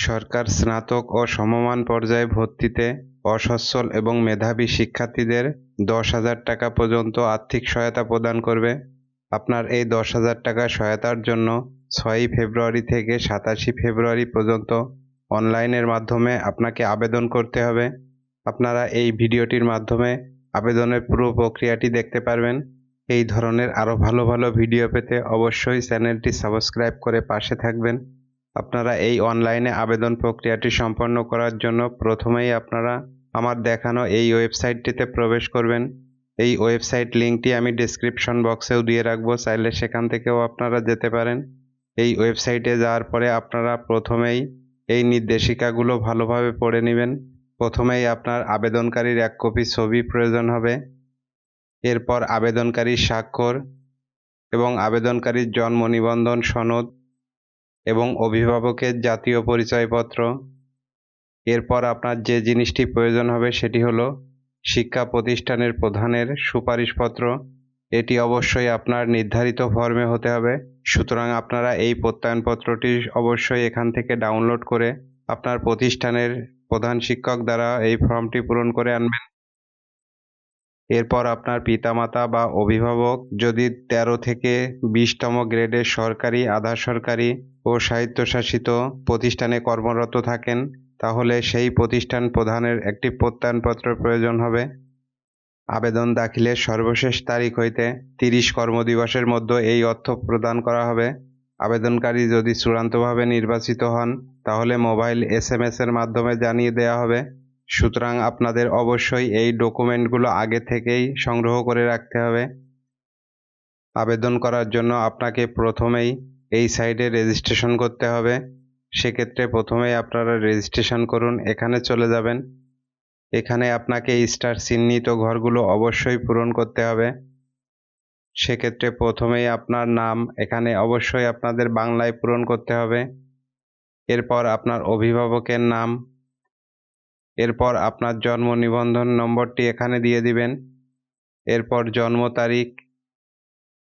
সরকার স্নাতক ও সমমান পর্যায়ে ভর্তিতে অসচ্ছল এবং মেধাবী শিক্ষার্থীদের দশ হাজার টাকা পর্যন্ত আর্থিক সহায়তা প্রদান করবে। আপনার এই দশ হাজার টাকা সহায়তার জন্য ছয়ই ফেব্রুয়ারি থেকে সাতাশে ফেব্রুয়ারি পর্যন্ত অনলাইনের মাধ্যমে আপনাকে আবেদন করতে হবে। আপনারা এই ভিডিওটির মাধ্যমে আবেদনের পুরো প্রক্রিয়াটি দেখতে পারবেন। এই ধরনের আরও ভালো ভালো ভিডিও পেতে অবশ্যই চ্যানেলটি সাবস্ক্রাইব করে পাশে থাকবেন। আপনারা এই অনলাইনে আবেদন প্রক্রিয়াটি সম্পন্ন করার জন্য প্রথমেই আপনারা আমার দেখানো এই ওয়েবসাইটটিতে প্রবেশ করবেন। এই ওয়েবসাইট লিঙ্কটি আমি ডেসক্রিপশন বক্সেও দিয়ে রাখব, চাইলে সেখান থেকেও আপনারা যেতে পারেন। এই ওয়েবসাইটে যাওয়ার পরে আপনারা প্রথমেই এই নির্দেশিকাগুলো ভালোভাবে পড়ে নেবেন। প্রথমেই আপনার আবেদনকারীর এক কপি ছবি প্রয়োজন হবে। এরপর আবেদনকারীর স্বাক্ষর এবং আবেদনকারীর জন্ম নিবন্ধন সনদ এবং অভিভাবকের জাতীয় পরিচয়পত্র। এরপর আপনার যে জিনিসটি প্রয়োজন হবে সেটি হলো শিক্ষা প্রতিষ্ঠানের প্রধানের সুপারিশপত্র। এটি অবশ্যই আপনার নির্ধারিত ফর্মে হতে হবে। সুতরাং আপনারা এই প্রত্যয়নপত্রটি অবশ্যই এখান থেকে ডাউনলোড করে আপনার প্রতিষ্ঠানের প্রধান শিক্ষক দ্বারা এই ফর্মটি পূরণ করে আনবেন। এরপর আপনার পিতামাতা বা অভিভাবক যদি তেরো থেকে বিশতম গ্রেডের সরকারি আধা সরকারি ও স্বায়ত্তশাসিত প্রতিষ্ঠানে কর্মরত থাকেন, তাহলে সেই প্রতিষ্ঠান প্রধানের একটি প্রত্যয়নপত্র প্রয়োজন হবে। আবেদন দাখিলের সর্বশেষ তারিখ হইতে তিরিশ কর্মদিবসের মধ্যে এই অর্থ প্রদান করা হবে। আবেদনকারী যদি চূড়ান্তভাবে নির্বাচিত হন, তাহলে মোবাইল এস এর মাধ্যমে জানিয়ে দেওয়া হবে। সুতরাং আপনাদের অবশ্যই এই ডকুমেন্টগুলো আগে থেকেই সংগ্রহ করে রাখতে হবে। আবেদন করার জন্য আপনাকে প্রথমেই এই সাইটে রেজিস্ট্রেশন করতে হবে। সেক্ষেত্রে প্রথমেই আপনারা রেজিস্ট্রেশন করুন, এখানে চলে যাবেন। এখানে আপনাকে স্টার চিহ্নিত ঘরগুলো অবশ্যই পূরণ করতে হবে। সেক্ষেত্রে প্রথমেই আপনার নাম, এখানে অবশ্যই আপনাদের বাংলায় পূরণ করতে হবে। এরপর আপনার অভিভাবকের নাম এরপর আপনার জন্ম নিবন্ধন নম্বরটি এখানে দিয়ে দিবেন। এরপর জন্ম তারিখ।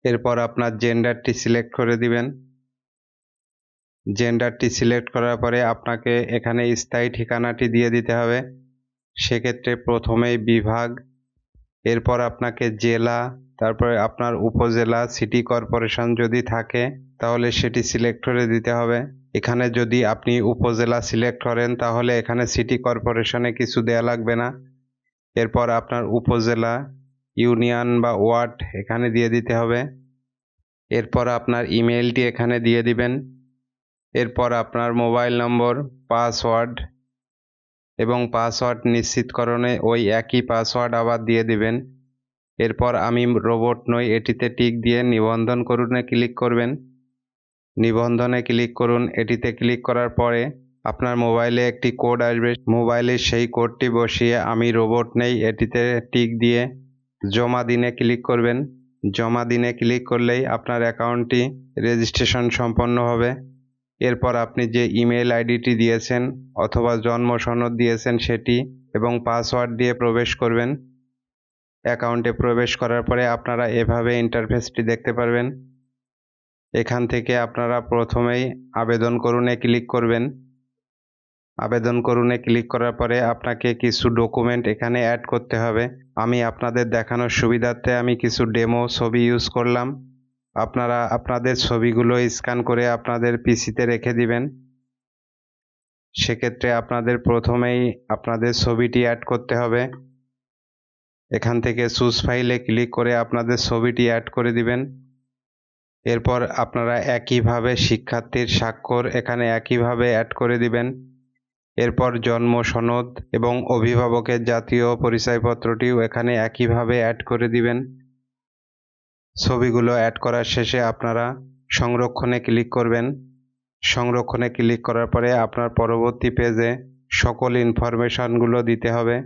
এরপর আপনার জেন্ডারটি সিলেক্ট করে দিবেন। জেন্ডারটি সিলেক্ট করার পরে আপনাকে এখানে স্থায়ী ঠিকানাটি দিয়ে দিতে হবে। সেক্ষেত্রে প্রথমেই বিভাগ, এরপর আপনাকে জেলা, তারপরে আপনার উপজেলা, সিটি কর্পোরেশন যদি থাকে, তাহলে সেটি সিলেক্ট করে দিতে হবে। এখানে যদি আপনি উপজেলা সিলেক্ট করেন, তাহলে এখানে সিটি কর্পোরেশনে কিছু দেয়া লাগবে না। এরপর আপনার উপজেলা ইউনিয়ন বা ওয়ার্ড এখানে দিয়ে দিতে হবে। এরপর আপনার ইমেলটি এখানে দিয়ে দিবেন। এরপর আপনার মোবাইল নম্বর পাসওয়ার্ড এবং পাসওয়ার্ড নিশ্চিতকরণে ওই একই পাসওয়ার্ড আবার দিয়ে দিবেন। এরপর আমি রোবট নই, এটিতে টিক দিয়ে নিবন্ধন করুনে ক্লিক করবেন। নিবন্ধনে ক্লিক করুন। এটিতে ক্লিক করার পরে আপনার মোবাইলে একটি কোড আসবে। মোবাইলে সেই কোডটি বসিয়ে আমি রোবট নেই, এটিতে টিক দিয়ে জমা দিনে ক্লিক করবেন। জমা দিনে ক্লিক করলেই আপনার অ্যাকাউন্টটি রেজিস্ট্রেশন সম্পন্ন হবে। এরপর আপনি যে ইমেল আইডিটি দিয়েছেন অথবা জন্ম সনদ দিয়েছেন সেটি এবং পাসওয়ার্ড দিয়ে প্রবেশ করবেন। অ্যাকাউন্টে প্রবেশ করার পরে আপনারা এভাবে ইন্টারফেসটি দেখতে পারবেন। এখান থেকে আপনারা প্রথমেই আবেদন করুনে ক্লিক করবেন। আবেদন করুনে ক্লিক করার পরে আপনাকে কিছু ডকুমেন্ট এখানে অ্যাড করতে হবে। আমি আপনাদের দেখানোর সুবিধার্থে আমি কিছু ডেমো ছবি ইউজ করলাম। আপনারা আপনাদের ছবিগুলো স্ক্যান করে আপনাদের পিসিতে রেখে দিবেন। সেক্ষেত্রে আপনাদের প্রথমেই আপনাদের ছবিটি অ্যাড করতে হবে। এখান থেকে চুজ ফাইলে ক্লিক করে আপনাদের ছবিটি অ্যাড করে দিবেন। এরপর আপনারা একইভাবে শিক্ষার্থীর স্বাক্ষর এখানে একইভাবে অ্যাড করে দিবেন। এরপর জন্ম সনদ এবং অভিভাবকের জাতীয় পরিচয়পত্রটিও এখানে একইভাবে অ্যাড করে দিবেন। ছবিগুলো অ্যাড করার শেষে আপনারা সংরক্ষণে ক্লিক করবেন। সংরক্ষণে ক্লিক করার পরে আপনার পরবর্তী পেজে সকল ইনফরমেশনগুলো দিতে হবে।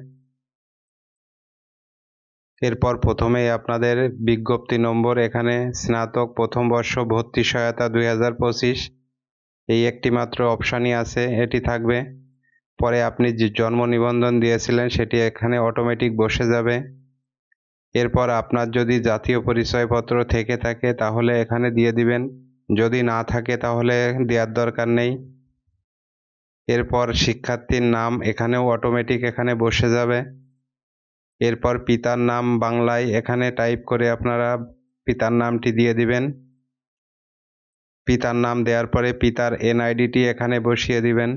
এরপর প্রথমেই আপনাদের বিজ্ঞপ্তি নম্বর এখানে, স্নাতক প্রথম বর্ষ ভর্তি সহায়তা দুই হাজার পঁচিশ। এই একটি মাত্র অপশানই আছে, এটি থাকবে। পরে আপনি যে জন্ম নিবন্ধন দিয়েছিলেন, সেটি এখানে অটোমেটিক বসে যাবে। এরপর আপনার যদি জাতীয় পরিচয়পত্র থেকে থাকে, তাহলে এখানে দিয়ে দিবেন। যদি না থাকে, তাহলে দেওয়ার দরকার নেই। এরপর শিক্ষার্থীর নাম এখানেও অটোমেটিক এখানে বসে যাবে। এরপর পিতার নাম বাংলায় এখানে টাইপ করে আপনারা পিতার নামটি দিয়ে দিবেন। পিতার নাম দেওয়ার পরে পিতার এনআইডিটি এখানে বসিয়ে দিবেন।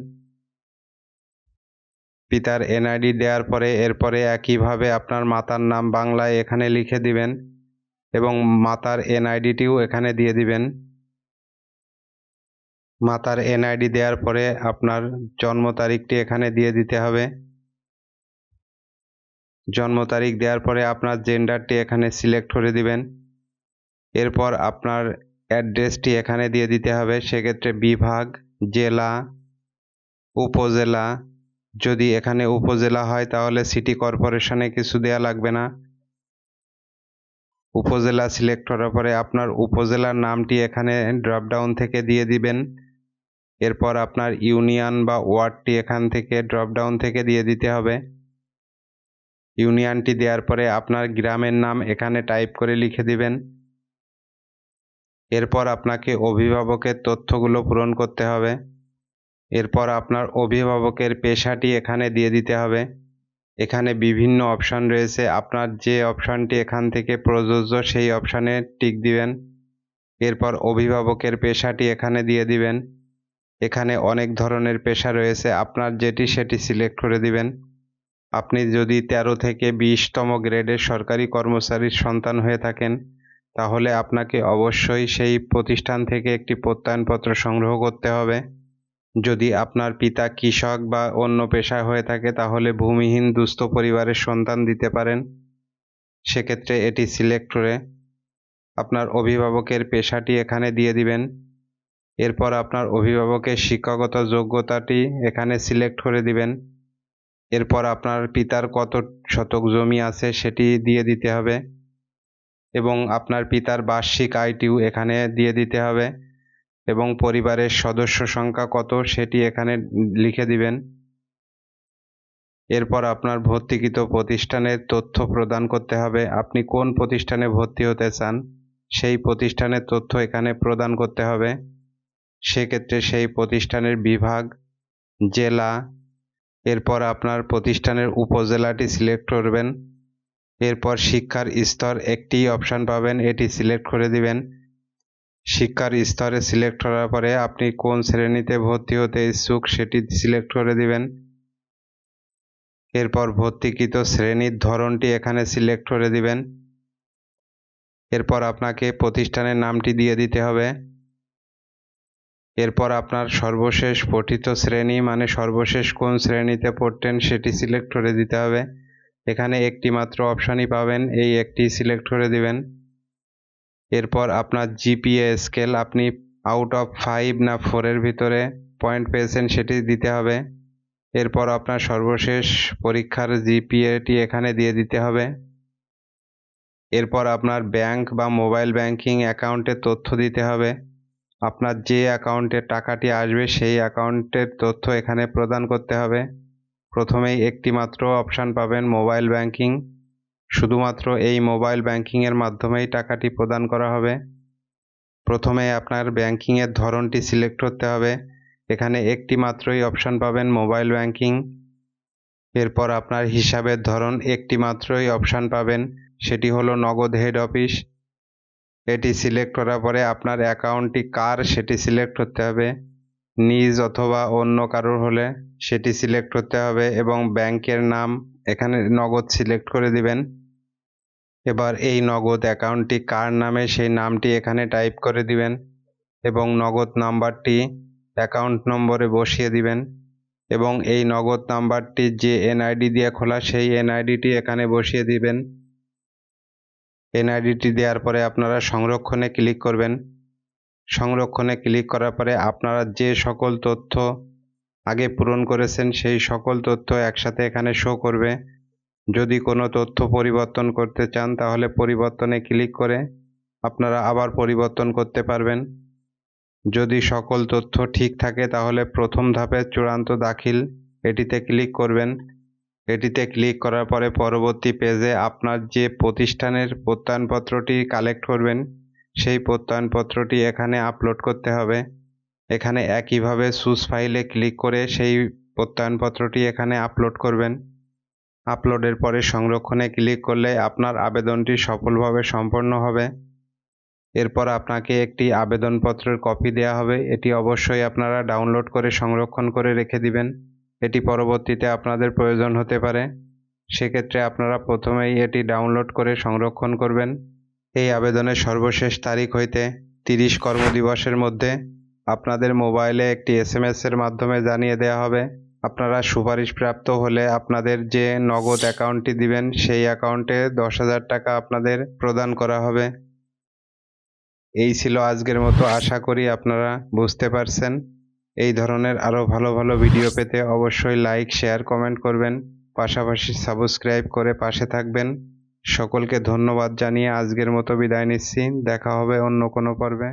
পিতার এনআইডি দেওয়ার পরে এরপরে একইভাবে আপনার মাতার নাম বাংলায় এখানে লিখে দিবেন এবং মাতার এনআইডিটিও এখানে দিয়ে দিবেন। মাতার এনআইডি দেওয়ার পরে আপনার জন্ম তারিখটি এখানে দিয়ে দিতে হবে। জন্ম তারিখ দেওয়ার পরে আপনার জেন্ডারটি এখানে সিলেক্ট করে দিবেন। এরপর আপনার অ্যাড্রেসটি এখানে দিয়ে দিতে হবে। সেক্ষেত্রে বিভাগ, জেলা, উপজেলা। যদি এখানে উপজেলা হয় তাহলে সিটি কর্পোরেশনে কিছু দেয়া লাগবে না। উপজেলা সিলেক্ট করার পরে আপনার উপজেলার নামটি এখানে ড্রপ ডাউন থেকে দিয়ে দিবেন। এরপর আপনার ইউনিয়ন বা ওয়ার্ডটি এখান থেকে ড্রপ ডাউন থেকে দিয়ে দিতে হবে। ইউনিয়নটি দেওয়ার পরে আপনার গ্রামের নাম এখানে টাইপ করে লিখে দিবেন। এরপর আপনাকে অভিভাবকের তথ্যগুলো পূরণ করতে হবে। এরপর আপনার অভিভাবকের পেশাটি এখানে দিয়ে দিতে হবে। এখানে বিভিন্ন অপশান রয়েছে। আপনার যে অপশানটি এখান থেকে প্রযোজ্য সেই অপশানে টিক দিবেন। এরপর অভিভাবকের পেশাটি এখানে দিয়ে দিবেন। এখানে অনেক ধরনের পেশা রয়েছে। আপনার যেটি সেটি সিলেক্ট করে দিবেন। আপনি যদি তেরো থেকে বিশতম গ্রেডের সরকারি কর্মচারীর সন্তান হয়ে থাকেন, তাহলে আপনাকে অবশ্যই সেই প্রতিষ্ঠান থেকে একটি প্রত্যয়নপত্র সংগ্রহ করতে হবে। যদি আপনার পিতা কৃষক বা অন্য পেশায় হয়ে থাকে, তাহলে ভূমিহীন দুস্থ পরিবারের সন্তান দিতে পারেন। সেক্ষেত্রে এটি সিলেক্ট করে আপনার অভিভাবকের পেশাটি এখানে দিয়ে দিবেন। এরপর আপনার অভিভাবকের শিক্ষাগত যোগ্যতাটি এখানে সিলেক্ট করে দিবেন। এরপর আপনার পিতার কত শতক জমি আছে সেটি দিয়ে দিতে হবে। এবং আপনার পিতার বার্ষিক আয়টিও এখানে দিয়ে দিতে হবে। এবং পরিবারের সদস্য সংখ্যা কত সেটি এখানে লিখে দিবেন। এরপর আপনার ভর্তিকৃত প্রতিষ্ঠানের তথ্য প্রদান করতে হবে। আপনি কোন প্রতিষ্ঠানে ভর্তি হতে চান, সেই প্রতিষ্ঠানের তথ্য এখানে প্রদান করতে হবে। সেক্ষেত্রে সেই প্রতিষ্ঠানের বিভাগ, জেলা এরপর আপনার প্রতিষ্ঠানের উপজেলাটি সিলেক্ট করবেন। এরপর শিক্ষার স্তর একটি অপশান পাবেন, এটি সিলেক্ট করে দিবেন। শিক্ষার স্তরে সিলেক্ট করার পরে আপনি কোন শ্রেণীতে ভর্তি হতে ইচ্ছুক সেটি সিলেক্ট করে দিবেন। এরপর ভর্তিকৃত শ্রেণির ধরনটি এখানে সিলেক্ট করে দিবেন। এরপর আপনাকে প্রতিষ্ঠানের নামটি দিয়ে দিতে হবে। এরপর আপনার সর্বশেষ পঠিত শ্রেণি মানে সর্বশেষ কোন শ্রেণীতে পড়তেন সেটি সিলেক্ট করে দিতে হবে। এখানে একটি মাত্র অপশানই পাবেন, এই একটি সিলেক্ট করে দিবেন। এরপর আপনার জিপিএ স্কেল আপনি আউট অফ ফাইভ না ফোরের ভিতরে পয়েন্ট পেয়েছেন সেটি দিতে হবে। এরপর আপনার সর্বশেষ পরীক্ষার জিপিএটি এখানে দিয়ে দিতে হবে। এরপর আপনার ব্যাংক বা মোবাইল ব্যাংকিং অ্যাকাউন্টের তথ্য দিতে হবে। আপনার যে অ্যাকাউন্টে টাকাটি আসবে, সেই অ্যাকাউন্টের তথ্য এখানে প্রদান করতে হবে। প্রথমেই একটি মাত্র অপশান পাবেন মোবাইল ব্যাংকিং। শুধুমাত্র এই মোবাইল ব্যাংকিংয়ের মাধ্যমেই টাকাটি প্রদান করা হবে। প্রথমে আপনার ব্যাংকিংয়ের ধরনটি সিলেক্ট করতে হবে। এখানে একটি মাত্রই অপশান পাবেন মোবাইল ব্যাংকিং। এরপর আপনার হিসাবের ধরন একটি মাত্রই অপশান পাবেন। সেটি হলো নগদ হেড অফিস। এটি সিলেক্ট করার পরে আপনার অ্যাকাউন্টটি কার সেটি সিলেক্ট করতে হবে। নিজ অথবা অন্য কারোর হলে সেটি সিলেক্ট করতে হবে এবং ব্যাংকের নাম এখানে নগদ সিলেক্ট করে দিবেন। এবার এই নগদ অ্যাকাউন্টটি কার নামে সেই নামটি এখানে টাইপ করে দিবেন এবং নগদ নাম্বারটি অ্যাকাউন্ট নম্বরে বসিয়ে দিবেন এবং এই নগদ নাম্বারটি যে এনআইডি দিয়ে খোলা সেই এনআইডিটি এখানে বসিয়ে দিবেন। এনআইডিটি দেওয়ার পরে আপনারা সংরক্ষণে ক্লিক করবেন। সংরক্ষণে ক্লিক করার পরে আপনারা যে সকল তথ্য আগে পূরণ করেছেন, সেই সকল তথ্য একসাথে এখানে শো করবে। যদি কোনো তথ্য পরিবর্তন করতে চান, তাহলে পরিবর্তনে ক্লিক করে আপনারা আবার পরিবর্তন করতে পারবেন। যদি সকল তথ্য ঠিক থাকে, তাহলে প্রথম ধাপে চূড়ান্ত দাখিল, এটিতে ক্লিক করবেন। এটিতে ক্লিক করার পরে পরবর্তী পেজে আপনার যে প্রতিষ্ঠানের প্রত্যয়নপত্রটি কালেক্ট করবেন, সেই প্রত্যয়নপত্রটি এখানে আপলোড করতে হবে। এখানে একইভাবে সুস ফাইলে ক্লিক করে সেই প্রত্যয়নপত্রটি এখানে আপলোড করবেন। আপলোডের পরে সংরক্ষণে ক্লিক করলে আপনার আবেদনটি সফলভাবে সম্পন্ন হবে। এরপর আপনাকে একটি আবেদনপত্রের কপি দেওয়া হবে। এটি অবশ্যই আপনারা ডাউনলোড করে সংরক্ষণ করে রেখে দিবেন। এটি পরবর্তীতে আপনাদের প্রয়োজন হতে পারে। সেক্ষেত্রে আপনারা প্রথমেই এটি ডাউনলোড করে সংরক্ষণ করবেন। এই আবেদনের সর্বশেষ তারিখ হইতে তিরিশ কর্মদিবসের মধ্যে আপনাদের মোবাইলে একটি এস এর মাধ্যমে জানিয়ে দেওয়া হবে। আপনারা সুপারিশপ্রাপ্ত হলে আপনাদের যে নগদ অ্যাকাউন্টটি দিবেন, সেই অ্যাকাউন্টে দশ হাজার টাকা আপনাদের প্রদান করা হবে। এই ছিল আজকের মতো। আশা করি আপনারা বুঝতে পারছেন। এই ধরনের আরও ভালো ভালো ভিডিও পেতে অবশ্যই লাইক শেয়ার কমেন্ট করবেন। পাশাপাশি সাবস্ক্রাইব করে পাশে থাকবেন। সকলকে ধন্যবাদ জানিয়ে আজকের মতো বিদায় নিচ্ছি। দেখা হবে অন্য কোনো পর্বে।